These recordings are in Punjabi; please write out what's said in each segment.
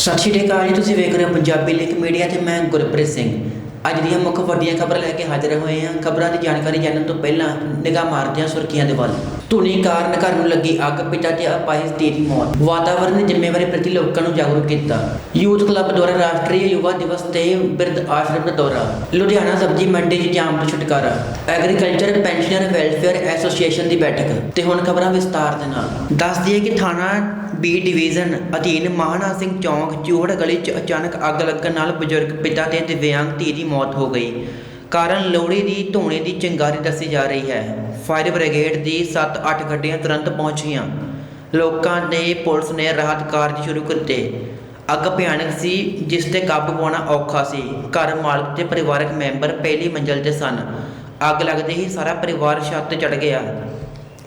ਸਤਿ ਸ਼੍ਰੀ ਅਕਾਲ ਜੀ, ਤੁਸੀਂ ਵੇਖ ਰਹੇ ਹੋ ਪੰਜਾਬੀ ਲਿੰਕ ਮੀਡੀਆ ਤੇ ਮੈਂ ਗੁਰਪ੍ਰੀਤ ਸਿੰਘ। ਅੱਜ ਦੀਆਂ ਮੁੱਖ ਵੱਡੀਆਂ ਖਬਰਾਂ ਲੈ ਕੇ ਹਾਜ਼ਰ ਹੋਏ ਹਾਂ। ਖਬਰਾਂ ਦੀ ਜਾਣਕਾਰੀ ਜਾਣਨ ਤੋਂ ਪਹਿਲਾਂ ਨਿਗਾਹ ਮਾਰਦੇ ਹਾਂ ਸੁਰਖੀਆਂ ਦੇ ਵੱਲ। ਧੁਨੀ ਕਾਰਨ ਘਰ ਨੂੰ ਲੱਗੀ ਅੱਗ, ਪਿਤਾ ਤੇ ਅਪਾਹਿਜ ਦੀ ਮੌਤ। ਵਾਤਾਵਰਣ ਦੀ ਜ਼ਿੰਮੇਵਾਰੀ ਪ੍ਰਤੀ ਲੋਕਾਂ ਨੂੰ ਜਾਗਰੂਕ ਕੀਤਾ। ਯੂਥ ਕਲੱਬ ਦੁਆਰਾ ਰਾਸ਼ਟਰੀ ਯੁਵਾ ਦਿਵਸ ਤੇ ਬਿਰਧ ਆਸ਼ਰਮ ਦਾ ਦੌਰਾ। ਲੁਧਿਆਣਾ ਸਬਜ਼ੀ ਮੰਡੀ 'ਚ ਜਾਮ ਤੋਂ ਛੁਟਕਾਰਾ। ਐਗਰੀਕਲਚਰ ਪੈਨਸ਼ਨਰ ਵੈਲਫੇਅਰ ਐਸੋਸੀਏਸ਼ਨ ਦੀ ਬੈਠਕ। ਤੇ ਹੁਣ ਖਬਰਾਂ ਵਿਸਤਾਰ ਦੇ ਨਾਲ। ਦੱਸ ਦਈਏ ਕਿ ਥਾਣਾ ਬੀ ਡਿਵੀਜ਼ਨ ਅਧੀਨ ਮਾਹਨਾ ਸਿੰਘ ਚੌਂਕ, ਚੂਹੜ ਗਲੀ 'ਚ ਅਚਾਨਕ ਅੱਗ ਲੱਗਣ ਨਾਲ ਬਜ਼ੁਰਗ ਪਿਤਾ ਤੇ ਦਿਵਿਆਂਗ ਧੀ ਦੀ ਮੌਤ ਹੋ ਗਈ। ਕਾਰਨ ਲੋਹੜੀ ਦੀ ਧੂਣੇ ਦੀ ਚਿੰਗਾਰੀ ਦੱਸੀ ਜਾ ਰਹੀ ਹੈ। ਫਾਇਰ ਬ੍ਰਿਗੇਡ ਦੀ 7-8 ਗੱਡੀਆਂ ਤੁਰੰਤ ਪਹੁੰਚੀਆਂ। ਲੋਕਾਂ ਨੇ ਪੁਲਿਸ ਨੇ ਰਾਹਤ ਕਾਰਜ ਸ਼ੁਰੂ ਕੀਤੇ। ਅੱਗ ਭਿਆਨਕ ਸੀ, ਜਿਸ ਤੇ ਕਾਬੂ ਪਾਉਣਾ ਔਖਾ ਸੀ। ਘਰ ਮਾਲਕ ਤੇ ਪਰਿਵਾਰਕ ਮੈਂਬਰ ਪਹਿਲੀ ਮੰਜ਼ਲ ਤੇ ਸਨ। ਅੱਗ ਲੱਗਦੇ ਹੀ ਸਾਰਾ ਪਰਿਵਾਰ ਛੱਤ ਤੇ ਚੜ ਗਿਆ।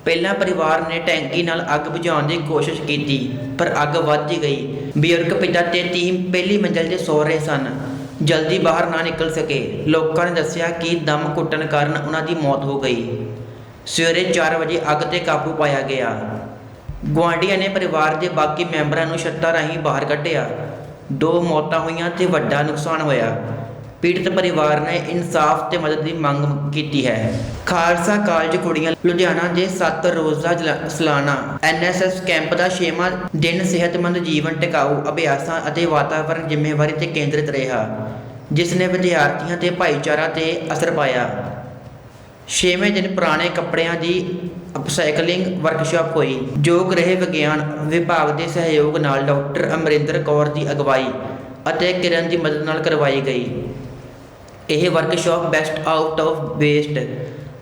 ਪਹਿਲਾਂ ਪਰਿਵਾਰ ਨੇ ਟੈਂਕੀ ਨਾਲ ਅੱਗ ਬੁਝਾਉਣ ਦੀ ਕੋਸ਼ਿਸ਼ ਕੀਤੀ, ਪਰ ਅੱਗ ਵੱਧ ਗਈ। ਬਜ਼ੁਰਗ ਪਿਤਾ ਤੇ ਟੀਮ ਪਹਿਲੀ ਮੰਜ਼ਲ ਤੇ ਸੋ ਰਹੇ ਸਨ। ਜਲਦੀ ਬਾਹਰ ਨਾ ਨਿਕਲ ਸਕੇ। ਲੋਕਾਂ ਨੇ ਦੱਸਿਆ ਕਿ ਦਮ ਘੁੱਟਣ ਕਾਰਨ ਉਹਨਾਂ ਦੀ ਮੌਤ ਹੋ ਗਈ। ਸਵੇਰੇ 4 ਵਜੇ ਅੱਗ ਤੇ ਕਾਬੂ ਪਾਇਆ ਗਿਆ। ਗੁਆਂਢੀਆਂ ਨੇ ਪਰਿਵਾਰ ਦੇ ਬਾਕੀ ਮੈਂਬਰਾਂ ਨੂੰ ਛੱਤਾਂ ਰਾਹੀਂ ਬਾਹਰ ਕੱਢਿਆ। ਦੋ ਮੌਤਾਂ ਹੋਈਆਂ ਤੇ ਵੱਡਾ ਨੁਕਸਾਨ ਹੋਇਆ। ਪੀੜਤ ਪਰਿਵਾਰ ਨੇ ਇਨਸਾਫ ਤੇ ਮਦਦ ਦੀ ਮੰਗ ਕੀਤੀ ਹੈ। ਖਾਲਸਾ ਕਾਲਜ ਕੁੜੀਆਂ, ਲੁਧਿਆਣਾ ਦੇ 7 ਰੋਜ਼ਾ ਜਲਾ- ਸਾਲਾਨਾ। ਐਨਐਸਐਸ ਕੈਂਪ ਦਾ 6ਵਾਂ ਦਿਨ ਸਿਹਤਮੰਦ ਜੀਵਨ ਟਿਕਾਊ ਅਭਿਆਸਾਂ ਅਤੇ ਵਾਤਾਵਰਣ ਜ਼ਿੰਮੇਵਾਰੀ ਤੇ ਕੇਂਦਰਿਤ ਰਿਹਾ, ਜਿਸ ਨੇ ਵਿਦਿਆਰਥੀਆਂ ਤੇ ਭਾਈਚਾਰਾ ਤੇ ਅਸਰ ਪਾਇਆ। ਛੇਵੇਂ ਦਿਨ ਪੁਰਾਣੇ ਕੱਪੜਿਆਂ ਦੀ ਅਪਸਾਈਕਲਿੰਗ ਵਰਕਸ਼ਾਪ ਹੋਈ, ਜੋ ਗ੍ਰਹਿ ਵਿਗਿਆਨ ਵਿਭਾਗ ਦੇ ਸਹਿਯੋਗ ਨਾਲ ਡਾਕਟਰ ਅਮਰਿੰਦਰ ਕੌਰ ਦੀ ਅਗਵਾਈ ਅਤੇ ਕਿਰਨ ਦੀ ਮਦਦ ਨਾਲ ਕਰਵਾਈ ਗਈ। ਇਹ workshop best out of waste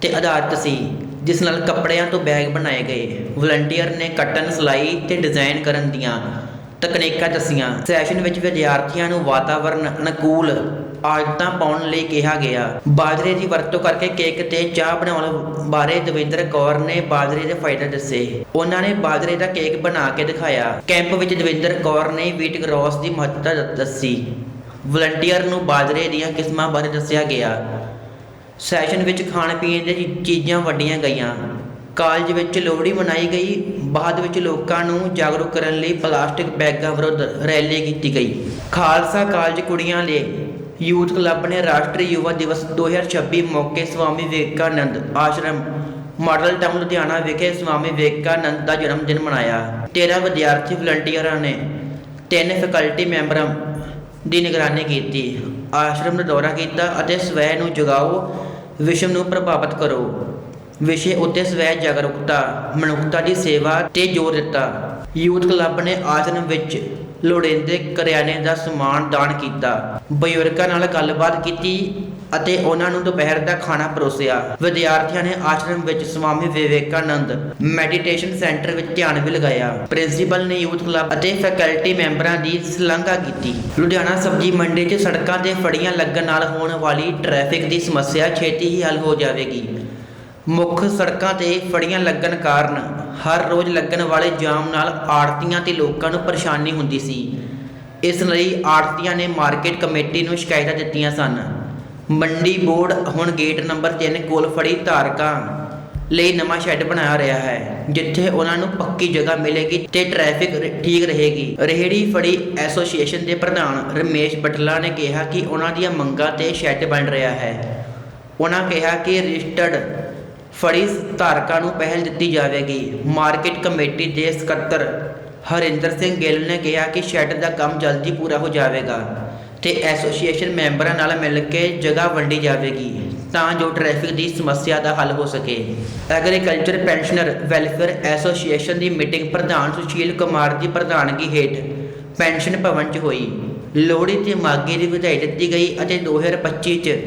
ਤੇ ਆਧਾਰਿਤ ਸੀ, ਜਿਸ ਨਾਲ ਕੱਪੜਿਆਂ ਤੋਂ ਬੈਗ ਬਣਾਏ ਗਏ। ਵਲੰਟੀਅਰ ਨੇ ਕੱਟਣ ਸਿਲਾਈ ਤੇ ਡਿਜ਼ਾਈਨ ਕਰਨ ਦੀਆਂ ਤਕਨੀਕਾਂ ਦੱਸੀਆਂ। ਸੈਸ਼ਨ ਵਿੱਚ ਵਿਦਿਆਰਥੀਆਂ ਨੂੰ ਵਾਤਾਵਰਣ ਅਨੁਕੂਲ ਆਦਤਾਂ ਪਾਉਣ ਲਈ ਕਿਹਾ ਗਿਆ। ਬਾਜਰੇ ਦੀ ਵਰਤੋਂ ਕਰਕੇ ਕੇਕ ਤੇ ਚਾਹ ਬਣਾਉਣ ਬਾਰੇ ਦਵਿੰਦਰ ਕੌਰ ਨੇ ਬਾਜਰੇ ਦੇ ਫਾਇਦੇ ਦੱਸੇ। ਉਹਨਾਂ ਨੇ ਬਾਜਰੇ ਦਾ ਕੇਕ ਬਣਾ ਕੇ ਦਿਖਾਇਆ। ਕੈਂਪ ਵਿੱਚ ਦਵਿੰਦਰ ਕੌਰ ਨੇ ਵੀਟ ਗਰੋਸ ਦੀ ਮਹੱਤਤਾ ਦੱਸੀ। ਵਲੰਟੀਅਰ ਨੂੰ ਬਾਜਰੇ ਦੀਆਂ ਕਿਸਮਾਂ ਬਾਰੇ ਦੱਸਿਆ ਗਿਆ। ਸੈਸ਼ਨ ਵਿੱਚ ਖਾਣ ਪੀਣ ਦੀਆਂ ਚੀਜ਼ਾਂ ਵੰਡੀਆਂ ਗਈਆਂ। ਕਾਲਜ ਵਿੱਚ ਲੋਹੜੀ ਮਨਾਈ ਗਈ। ਬਾਅਦ ਵਿੱਚ ਲੋਕਾਂ ਨੂੰ ਜਾਗਰੂਕ ਕਰਨ ਲਈ ਪਲਾਸਟਿਕ ਬੈਗਾਂ ਵਿਰੁੱਧ ਰੈਲੀ ਕੀਤੀ ਗਈ। ਖਾਲਸਾ ਕਾਲਜ ਕੁੜੀਆਂ ਲਈ ਯੂਥ ਕਲੱਬ ਨੇ ਰਾਸ਼ਟਰੀ ਯੁਵਾ ਦਿਵਸ 2026 ਮੌਕੇ ਸਵਾਮੀ ਵਿਵੇਕਾਨੰਦ ਆਸ਼ਰਮ, ਮਾਡਲ ਟਾਊਨ, ਲੁਧਿਆਣਾ ਵਿਖੇ ਸਵਾਮੀ ਵਿਵੇਕਾਨੰਦ ਦਾ ਜਨਮ ਦਿਨ ਮਨਾਇਆ। 13 ਵਿਦਿਆਰਥੀ ਵਲੰਟੀਅਰਾਂ ਨੇ ਤਿੰਨ ਫੈਕਲਟੀ ਮੈਂਬਰਾਂ ਦੀ ਨਿਗਰਾਨੀ ਕੀਤੀ, ਆਸ਼ਰਮ ਦਾ ਦੌਰਾ ਕੀਤਾ ਅਤੇ ਸਵੈ ਨੂੰ ਜਗਾਓ, ਵਿਸ਼ਵ ਨੂੰ ਪ੍ਰਭਾਵਿਤ ਕਰੋ। ਵਿਸ਼ੇ ਉੱਤੇ ਸਵੈ ਜਾਗਰੂਕਤਾ, ਮਨੁੱਖਤਾ ਦੀ ਸੇਵਾ ਤੇ ਜ਼ੋਰ ਦਿੱਤਾ। ਯੂਥ ਕਲੱਬ ਨੇ ਆਸ਼ਰਮ ਵਿੱਚ ਲੋੜੀਂਦੇ ਕਰਿਆਨੇ ਦਾ ਸਮਾਨ ਦਾਨ ਕੀਤਾ। ਬਜ਼ੁਰਗਾਂ ਨਾਲ ਗੱਲਬਾਤ ਕੀਤੀ ਅਤੇ ਉਹਨਾਂ ਨੂੰ ਦੁਪਹਿਰ ਦਾ ਖਾਣਾ ਪਰੋਸਿਆ। ਵਿਦਿਆਰਥੀਆਂ ਨੇ ਆਸ਼ਰਮ ਵਿੱਚ ਸਵਾਮੀ ਵਿਵੇਕਾਨੰਦ ਮੈਡੀਟੇਸ਼ਨ ਸੈਂਟਰ ਵਿੱਚ ਧਿਆਨ ਵੀ ਲਗਾਇਆ। ਪ੍ਰਿੰਸੀਪਲ ਨੇ ਯੂਥ ਕਲੱਬ ਅਤੇ ਫੈਕਲਟੀ ਮੈਂਬਰਾਂ ਦੀ ਸ਼ਲਾਘਾ ਕੀਤੀ। ਲੁਧਿਆਣਾ ਸਬਜ਼ੀ ਮੰਡੀ 'ਚ ਸੜਕਾਂ ਤੇ ਫੜੀਆਂ ਲੱਗਣ ਨਾਲ ਹੋਣ ਵਾਲੀ ਟ੍ਰੈਫਿਕ ਦੀ ਸਮੱਸਿਆ ਛੇਤੀ ਹੀ ਹੱਲ ਹੋ ਜਾਵੇਗੀ। ਮੁੱਖ ਸੜਕਾਂ ਤੇ ਫੜੀਆਂ ਲੱਗਣ ਕਾਰਨ ਹਰ ਰੋਜ਼ ਲੱਗਣ ਵਾਲੇ ਜਾਮ ਨਾਲ ਆੜਤੀਆਂ ਤੇ ਲੋਕਾਂ ਨੂੰ ਪਰੇਸ਼ਾਨੀ ਹੁੰਦੀ ਸੀ। ਇਸ ਲਈ ਆੜਤੀਆਂ ਨੇ ਮਾਰਕੀਟ ਕਮੇਟੀ ਨੂੰ ਸ਼ਿਕਾਇਤਾਂ ਦਿੱਤੀਆਂ ਸਨ। ਮੰਡੀ ਬੋਰਡ ਹੁਣ ਗੇਟ ਨੰਬਰ 3 ਕੋਲ ਫੜੀ ਧਾਰਕਾਂ ਲਈ ਨਵਾਂ ਸ਼ੈੱਡ ਬਣਾਇਆ ਰਿਹਾ ਹੈ, ਜਿੱਥੇ ਉਹਨਾਂ ਨੂੰ ਪੱਕੀ ਜਗ੍ਹਾ ਮਿਲੇਗੀ ਤੇ ਟ੍ਰੈਫਿਕ ਠੀਕ ਰਹੇਗੀ। ਰੇਹੜੀ ਫੜੀ ਐਸੋਸੀਏਸ਼ਨ ਦੇ ਪ੍ਰਧਾਨ ਰਮੇਸ਼ ਬਟਲਾ ਨੇ ਕਿਹਾ ਕਿ ਉਹਨਾਂ ਦੀਆਂ ਮੰਗਾਂ ਤੇ ਸ਼ੈੱਡ ਬਣ ਰਿਹਾ ਹੈ। ਉਹਨਾਂ ਕਿਹਾ ਕਿ ਰਜਿਸਟਰਡ ਫੜੀ ਧਾਰਕਾਂ ਨੂੰ ਪਹਿਲ ਦਿੱਤੀ ਜਾਵੇਗੀ। ਮਾਰਕੀਟ ਕਮੇਟੀ ਦੇ ਸਕੱਤਰ ਹਰਿੰਦਰ ਸਿੰਘ ਗਿੱਲ ਨੇ ਕਿਹਾ ਕਿ ਸ਼ੈੱਡ ਦਾ ਕੰਮ ਜਲਦੀ ਪੂਰਾ ਹੋ ਜਾਵੇਗਾ ਤੇ ਐਸੋਸੀਏਸ਼ਨ ਮੈਂਬਰਾਂ ਨਾਲ ਮਿਲ ਕੇ ਜਗ੍ਹਾ ਵੰਡੀ ਜਾਵੇਗੀ ਤਾਂ ਜੋ ਟ੍ਰੈਫਿਕ ਦੀ ਸਮੱਸਿਆ ਦਾ ਹੱਲ ਹੋ ਸਕੇ। ਐਗਰੀਕਲਚਰ ਪੈਨਸ਼ਨਰ ਵੈਲਫੇਅਰ ਐਸੋਸੀਏਸ਼ਨ ਦੀ ਮੀਟਿੰਗ ਪ੍ਰਧਾਨ ਸੁਸ਼ੀਲ ਕੁਮਾਰ ਦੀ ਪ੍ਰਧਾਨਗੀ ਹੇਠ ਪੈਨਸ਼ਨ ਭਵਨ 'ਚ ਹੋਈ। ਲੋਹੜੀ ਤੇ ਮਾਗੇ ਦੀ ਵਧਾਈ ਦਿੱਤੀ ਗਈ ਅਤੇ 2025 'ਚ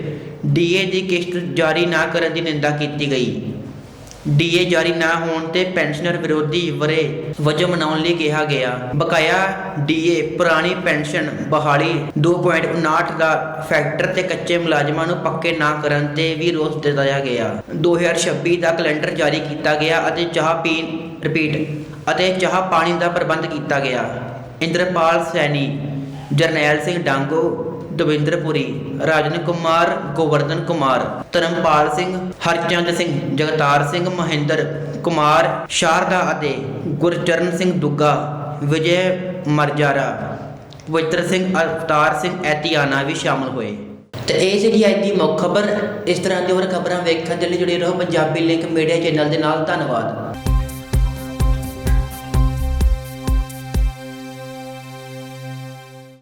ਡੀਏ ਦੀ ਕਿਸ਼ਤ ਜਾਰੀ ਨਾ ਕਰਨ ਦੀ ਨਿੰਦਾ ਕੀਤੀ ਗਈ। ਡੀਏ ਜਾਰੀ ਨਾ ਹੋਣ ਤੇ ਪੈਨਸ਼ਨਰ ਵਿਰੋਧੀ ਵਰੇ ਵਜੋਂ ਮਨਾਉਣ ਲਈ ਕਿਹਾ ਗਿਆ। ਬਕਾਇਆ ਡੀਏ ਪੁਰਾਣੀ ਪੈਨਸ਼ਨ ਬਹਾਲੀ 2.59 ਦਾ ਫੈਕਟਰ ਤੇ ਕੱਚੇ ਮੁਲਾਜ਼ਮਾਂ ਨੂੰ ਪੱਕੇ ਨਾ ਕਰਨ ਤੇ ਵੀ ਰੋਸ ਦਿਖਾਇਆ ਗਿਆ। 2026 ਦਾ ਕੈਲੰਡਰ ਜਾਰੀ ਕੀਤਾ ਗਿਆ ਅਤੇ ਚਾਹ ਪੀਣ ਰਿਪੀਟ ਅਤੇ ਚਾਹ ਪਾਣੀ ਦਾ ਪ੍ਰਬੰਧ ਕੀਤਾ ਗਿਆ। ਇੰਦਰਪਾਲ ਸੈਣੀ, ਜਰਨੈਲ ਸਿੰਘ ਡਾਂਗੋ ਦਵਿੰਦਰ ਪੁਰੀ ਰਾਜਨ ਕੁਮਾਰ, ਗੋਵਰਧਨ ਕੁਮਾਰ, ਧਰਮਪਾਲ ਸਿੰਘ, ਹਰਚੰਦ ਸਿੰਘ, ਜਗਤਾਰ ਸਿੰਘ, ਮਹਿੰਦਰ ਕੁਮਾਰ, ਸ਼ਾਰਦਾ ਅਤੇ ਗੁਰਚਰਨ ਸਿੰਘ ਦੁੱਗਾ, ਵਿਜੇ ਮਰਜਾਰਾ, ਪਵਿੱਤਰ ਸਿੰਘ, ਅਵਤਾਰ ਸਿੰਘ, ਐਤੀਆਨਾ ਵੀ ਸ਼ਾਮਲ ਹੋਏ। ਤੇ ਇਹ ਸੀ ਜੀ ਅੱਜ ਦੀ ਮੁੱਖ ਖਬਰ, ਇਸ ਤਰ੍ਹਾਂ ਦੀ ਹੋਰ ਖਬਰਾਂ ਵੇਖਣ ਦੇ ਲਈ ਜੁੜੇ ਰਹੋ ਪੰਜਾਬੀ ਲਿੰਕ ਮੀਡੀਆ ਚੈਨਲ ਦੇ ਨਾਲ, ਧੰਨਵਾਦ।